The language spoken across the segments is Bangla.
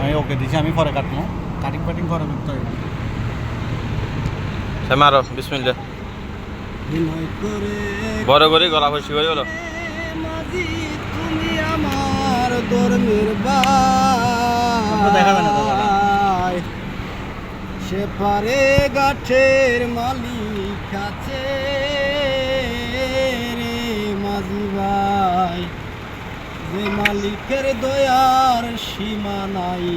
আমি ওকে দিছি আমি পরে কাটবো। কাটিং ফাটিং পরে করতে হবে সে মারো বিসমিল্লা করে বড় করে গলা খুশি করে আমার দেখা যায় না সে পারে গাছের মালিক আছে। যে মালিকের দয়ার সীমা নাই।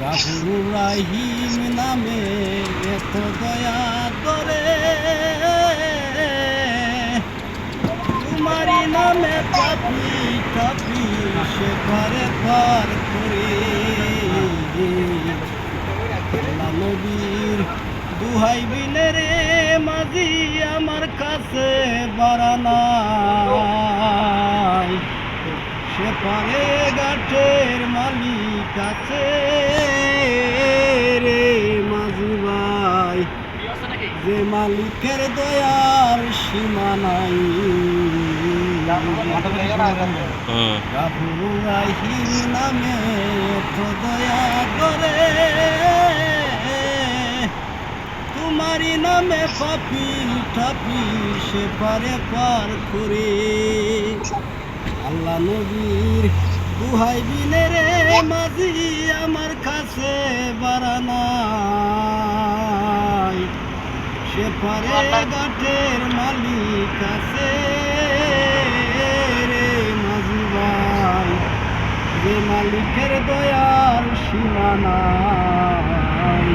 গাভরু রাহিম নামে এত দয়া করে। তোমারি নামে পাপি টাপি সে পারে পার করে। আল্লাহ নবীর দুহাই বিনে রে আমার কাছে বাড়ানাই সে পারে গাঠের মালিক আছে রে মাঝি ভাই। যে মালিকের দয়ার সীমা নাই। নামে দয়া করে। তোমারই নামে পাপি টাপি, সে পারে পার করে। আল্লাহ নবীর দুহাই বিনে রে মাঝি, আমার কাছে বাড়ানাই সে পারে গাঠের মালিক আছে রে মাঝি ভাই। যে মালিকের দয়ার সীমা নাই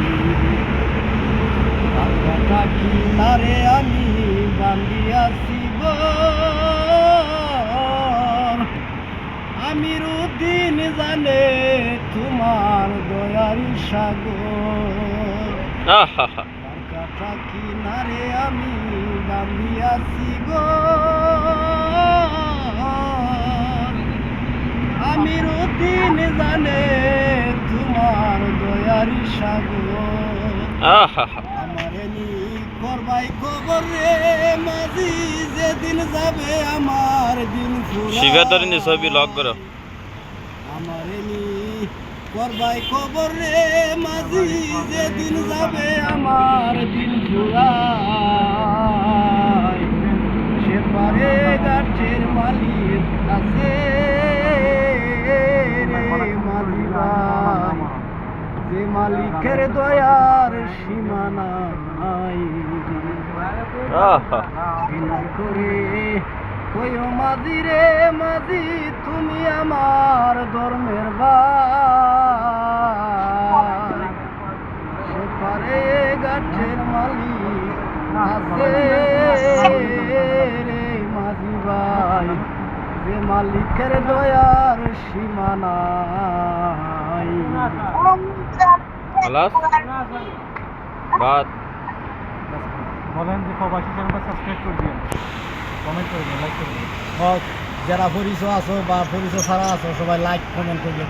টাকাটা কিনারে আমি বান্দিয়াছি গো। আমির উদ্দিন জানে তোমার দয়ারি সাগর। কাটা কিনারে আমি বান্ধিয়াছি গো। আমি রতিন জানে তোমার দয়ারি সাগর। আহা। আমারে করবাই খবর রে মাঝি যেদিন যাবে আমার দিন ফুরা শিবের ধরে ছবি লক করো। আমার নি করবাই খবর রে মাঝি যেদিন যাবে আমার দিন ফুরায় যে মালিকের দয়ার সীমানা করে কইও মাঝি রে মাঝি তুমি আমার ধর্মের ভাই সে পারে গাছের মালিক আছে রে মাঝি ভাই যে মালিকের দয়ার সীমা নাই। খালাস। বাদ। বলেন যে প্রবাসী চ্যানেলটা সাবস্ক্রাইব করে দিন কমেন্ট করে দিন লাইক করে দিন যারা পরিচয় আছো বা পরিচয় ছাড়া আছো সবাই লাইক কমেন্ট করবেন